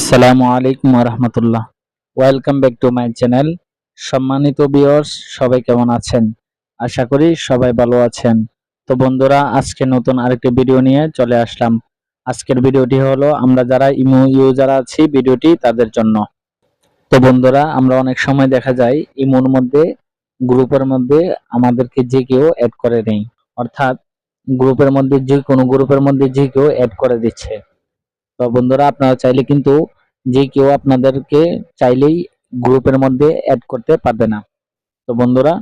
আসসালামু আলাইকুম রহমতুল্লাহ welcome back to my channel সম্মানিত ভিউয়ার্স সবাই কেমন আছেন? আশা করি সবাই ভালো আছেন। তো বন্ধুরা, আজকে নতুন আরেকটি ভিডিও নিয়ে চলে আসলাম। আজকের ভিডিওটি হলো, আমরা যারা ইমো ইউজার আছি ভিডিওটি তাদের জন্য। তো বন্ধুরা, আমরা অনেক সময় দেখা যায়, ইমোর মধ্যে, গ্রুপের মধ্যে আমাদেরকে যে কেউ অ্যাড করে নেই। অর্থাৎ, গ্রুপের মধ্যে যে কোনো গ্রুপের মধ্যে যে কেউ অ্যাড করে দিচ্ছে। তো বন্ধুরা, আপনারা চাইলে কিন্তু যে কেউ আপনাদেরকে চাইলেই গ্রুপের মধ্যে অ্যাড করতে পারবে না। তো বন্ধুরা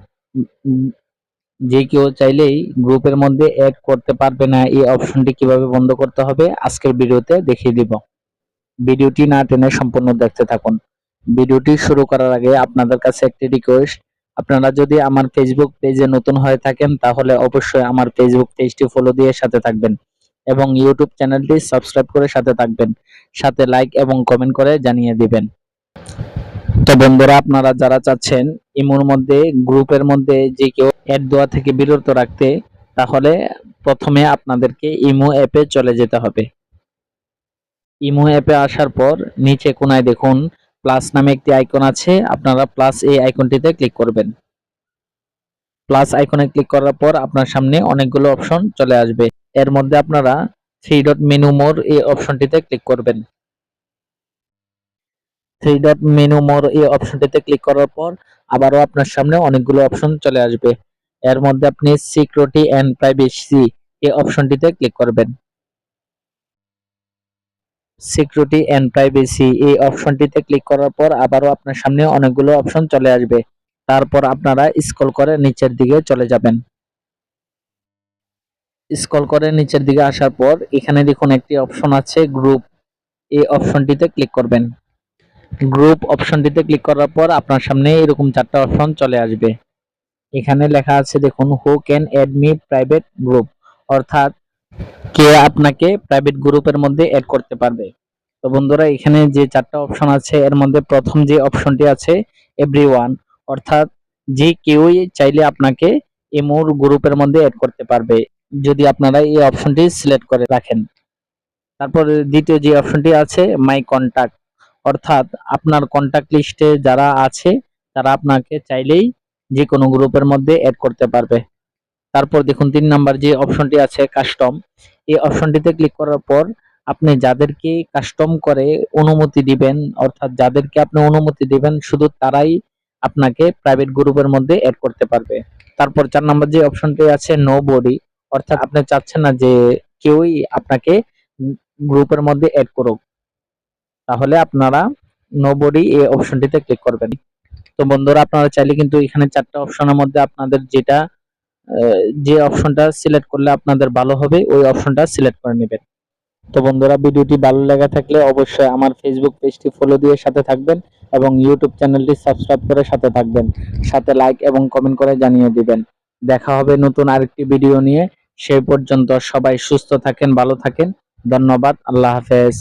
যে কেউ চাইলেই গ্রুপের মধ্যে অ্যাড করতে পারবে না, এই অপশনটি কীভাবে বন্ধ করতে হবে, আজকের ভিডিওতে দেখিয়ে দিব। ভিডিওটি না টেনে সম্পূর্ণ দেখতে থাকুন। ভিডিওটি শুরু করার আগে আপনাদের কাছে একটি রিকোয়েস্ট আপনারা যদি আমার ফেসবুক পেজে নতুন হয়ে থাকেন, তাহলে অবশ্যই আমার ফেসবুক পেজটি ফলো দিয়ে সাথে থাকবেন। এবং ইউটিউব চ্যানেলটি সাবস্ক্রাইব করে সাথে থাকবেন। সাথে লাইক এবং কমেন্ট করে জানিয়ে দিবেন। তো বন্ধুরা, আপনারা যারা চাচ্ছেন ইমোর মধ্যে, গ্রুপের মধ্যে যে কেউ অ্যাড দেওয়া থেকে বিরত রাখতে, তাহলে প্রথমে আপনাদেরকে ইমো অ্যাপে চলে যেতে হবে। ইমো অ্যাপে আসার পর নিচে কোনায় দেখুন প্লাস নামে একটি আইকন আছে, আপনারা প্লাস এই আইকনটিতে ক্লিক করবেন। প্লাস আইকনে ক্লিক করার পর আপনার সামনে অনেকগুলো অপশন চলে আসবে। এর মধ্যে আপনারা থ্রি ডট মেনু মোর এই অপশনটিতে ক্লিক করবেন। থ্রি ডট মেনু মোর এই অপশনটিতে ক্লিক করার পর আবারও আপনার সামনে অনেকগুলো অপশন চলে আসবে। এর মধ্যে আপনি সিকিউরিটি এন্ড প্রাইভেসি এই অপশনটিতে ক্লিক করবেন। সিকিউরিটি অ্যান্ড প্রাইভেসি এই অপশনটিতে ক্লিক করার পর আবারও আপনার সামনে অনেকগুলো অপশন চলে আসবে। তারপর আপনারা স্ক্রল করে নিচের দিকে চলে যাবেন। স্ক্রল করে নিচের দিকে আসার পর এখানে দেখুন একটি অপশন আছে গ্রুপ এই অপশনটিতে ক্লিক করবেন। গ্রুপ অপশনটিতে ক্লিক করার পর আপনার সামনে এরকম চারটা অপশন চলে আসবে। এখানে লেখা আছে দেখুন who can add me private group অর্থাৎ কে আপনাকে প্রাইভেট গ্রুপের মধ্যে অ্যাড করতে পারবে। তো বন্ধুরা, এখানে যে চারটা অপশন আছে, এর মধ্যে প্রথম যে অপশনটি আছে এভরিওয়ান অর্থাৎ যে কেউই চাইলে আপনাকে এমোর গ্রুপের মধ্যে অ্যাড করতে পারবে। যদি আপনারা এই অপশনটি সিলেক্ট করে রাখেন। তারপর দ্বিতীয় যে অপশনটি আছে, মাই কন্টাক্ট। অর্থাৎ আপনার কন্টাক্ট লিস্টে যারা আছে, তারা আপনাকে চাইলেই যে কোনো গ্রুপের মধ্যে অ্যাড করতে পারবে। তারপর দেখুন, তিন নাম্বার যে অপশনটি আছে কাস্টম এই অপশনটিতে ক্লিক করার পর আপনি যাদেরকে কাস্টম করে অনুমতি দিবেন, অর্থাৎ যাদেরকে আপনি অনুমতি দিবেন, শুধু তারাই আপনাকে প্রাইভেট গ্রুপের মধ্যে অ্যাড করতে পারবে। তারপর চার নাম্বার যে অপশনটি আছে নো বডি অর্থাৎ আপনি চাচ্ছেন না যে কেউই আপনাকে গ্রুপের মধ্যে অ্যাড করুক। তাহলে আপনারা নো বডি এই অপশনটিতে ক্লিক করবেন। তো বন্ধুরা, আপনারা চাইলে কিন্তু এখানে চারটা অপশনের মধ্যে আপনাদের যেটা যে অপশনটা সিলেক্ট করলে আপনাদের ভালো হবে, ওই অপশনটা সিলেক্ট করে নেবেন। তো বন্ধুরা, ভিডিওটি ভালো লাগা থাকলে অবশ্যই আমার ফেসবুক পেজটি ফলো দিয়ে সাথে থাকবেন এবং ইউটিউব চ্যানেলটি সাবস্ক্রাইব করে সাথে থাকবেন। সাথে লাইক এবং কমেন্ট করে জানিয়ে দিবেন। দেখা হবে নতুন আরেকটি ভিডিও নিয়ে। সেই পর্যন্ত সবাই সুস্থ থাকেন ভালো থাকেন। ধন্যবাদ আল্লাহ হাফেজ।